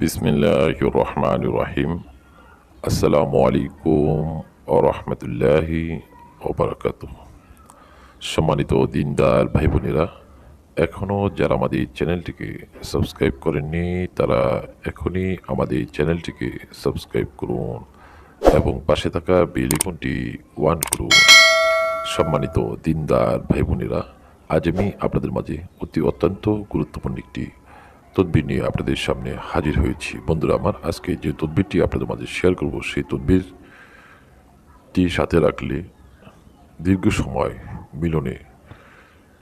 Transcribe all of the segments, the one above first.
বিসমিল্লাহ রহমান রহিম আসসালামু আলাইকুম ও রহমতুল্লাহি ওবরাকাত সম্মানিত দিনদার ভাই বোনেরা এখনও যারা আমাদের চ্যানেলটিকে সাবস্ক্রাইব করেননি, তারা এখনই আমাদের চ্যানেলটিকে সাবস্ক্রাইব করুন এবং পাশে থাকা বেল আইকনটি ওয়ান করুন। সম্মানিত দিনদার ভাই বোনেরা আজ আমি আপনাদের মাঝে অতি অত্যন্ত গুরুত্বপূর্ণ একটি তদবির নিয়ে আপনাদের সামনে হাজির হয়েছি। বন্ধুরা আমার, আজকে যে তদবিরটি আপনাদের মাঝে শেয়ার করব, সেই তদবিরটি সাথে রাখলে দীর্ঘ সময় মিলনে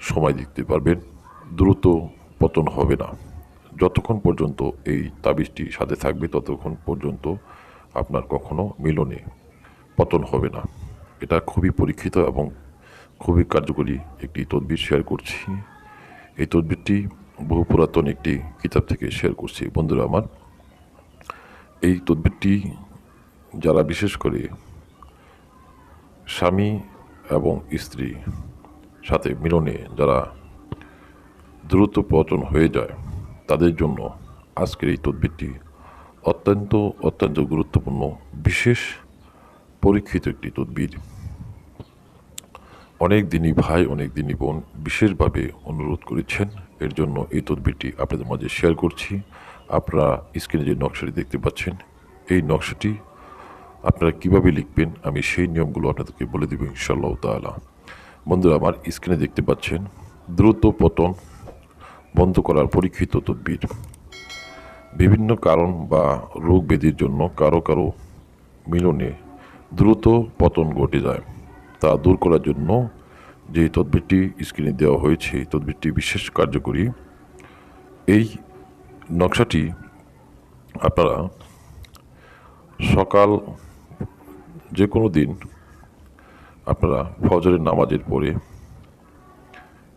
সময় দিতে পারবেন, দ্রুত পতন হবে না। যতক্ষণ পর্যন্ত এই তাবিজটি সাথে থাকবে, ততক্ষণ পর্যন্ত আপনার কখনো মিলনে পতন হবে না। এটা খুবই পরীক্ষিত এবং খুবই কার্যকরী একটি তদবির শেয়ার করছি। এই তদবিরটি বহু পুরাতন একটি কিতাব থেকে শেয়ার করছি। বন্ধুরা আমার, এই তদবিরটি যারা বিশেষ করে স্বামী এবং স্ত্রী সাথে মিলনে যারা দ্রুত পতন হয়ে যায়, তাদের জন্য আজকের এই তদবিরটি অত্যন্ত অত্যন্ত গুরুত্বপূর্ণ, বিশেষ পরীক্ষিত একটি তদবির। অনেক দিনই ভাই, অনেক দিনই বোন বিশেষভাবে অনুরোধ করেছেন এর জন্য এই তদবিরটি আপনাদের মাঝে শেয়ার করছি। আপনারা স্ক্রিনে যে নকশাটি দেখতে পাচ্ছেন, এই নকশাটি আপনারা কীভাবে লিখবেন আমি সেই নিয়মগুলো আপনাদেরকে বলে দেবো ইনশাল্লাহ তালা বন্ধুরা, আমার স্ক্রিনে দেখতে পাচ্ছেন, দ্রুত পতন বন্ধ করার পরীক্ষিত তদবির। বিভিন্ন কারণ বা রোগ ব্যাধির জন্য কারও কারও মিলনে দ্রুত পতন ঘটে যায়, তা দূর করার জন্য যে তদবিরটি স্ক্রিনে দেওয়া হয়েছে তদবিরটি বিশেষ কার্যকরী। এই নকশাটি আপনারা সকাল যে কোনো দিন আপনারা ফজরের নামাজের পরে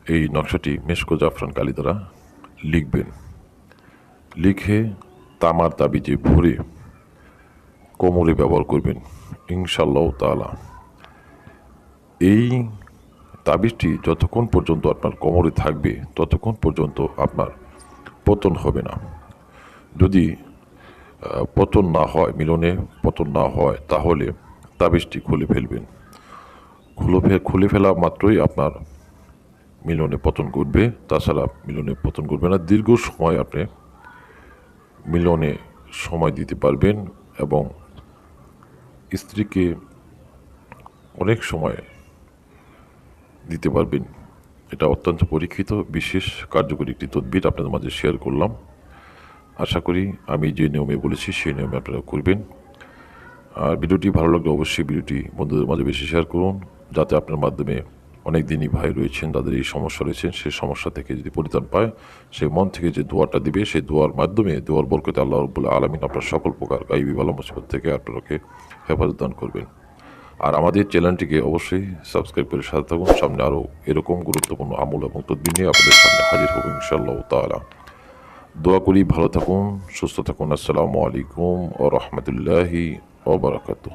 এই নকশাটি মেশকো জাফরান কালি দ্বারা লিখবেন। লিখে তামার তাবিজে ভরে কোমরে ব্যবহার করবেন ইনশাল্লাহ তালা এই তাবিজটি যতক্ষণ পর্যন্ত আপনার কোমরে থাকবে, ততক্ষণ পর্যন্ত আপনার পতন হবে না। যদি পতন না হয়, মিলনে পতন না হয়, তাহলে তাবিজটি খুলে ফেলবেন। খুলে খুলে ফেলা মাত্রই আপনার মিলনে পতন ঘটবে, তাছাড়া মিলনে পতন ঘটবে না। দীর্ঘ সময় আপনি মিলনে সময় দিতে পারবেন এবং স্ত্রীকে অনেক সময় দিতে পারবেন। এটা অত্যন্ত পরীক্ষিত, বিশেষ কার্যকরী একটি তদবির আপনাদের মাঝে শেয়ার করলাম। আশা করি আমি যে নিয়মে বলেছি, সেই নিয়মে আপনারা করবেন। আর ভিডিওটি ভালো লাগলে অবশ্যই ভিডিওটি বন্ধুদের মাঝে বেশি শেয়ার করুন, যাতে আপনার মাধ্যমে অনেক দিনই ভাই রয়েছেন, তাদের এই সমস্যা রয়েছেন, সেই সমস্যা থেকে যদি পরিত্রাণ পায়, সেই মন থেকে যে দোয়াটা দিবে, সেই দোয়ার মাধ্যমে, দোয়ার বরকতে আল্লাহ রব্বুল আলমিন আপনার সকল প্রকার গাইবি ভালো মুসিবত থেকে আপনাকে হেফাজত দান করবেন। আর আমাদের চ্যানেলটিকে অবশ্যই সাবস্ক্রাইব করে সাথে থাকুন। সামনে আরও এরকম গুরুত্বপূর্ণ আমল এবং তদ্বির নিয়ে আপনাদের সামনে হাজির হব ইনশাআল্লাহ তালা দোয়া করি ভালো থাকুন, সুস্থ থাকুন। আসসালামু আলাইকুম ও রহমতুল্লাহি ও বারাকাতুহ।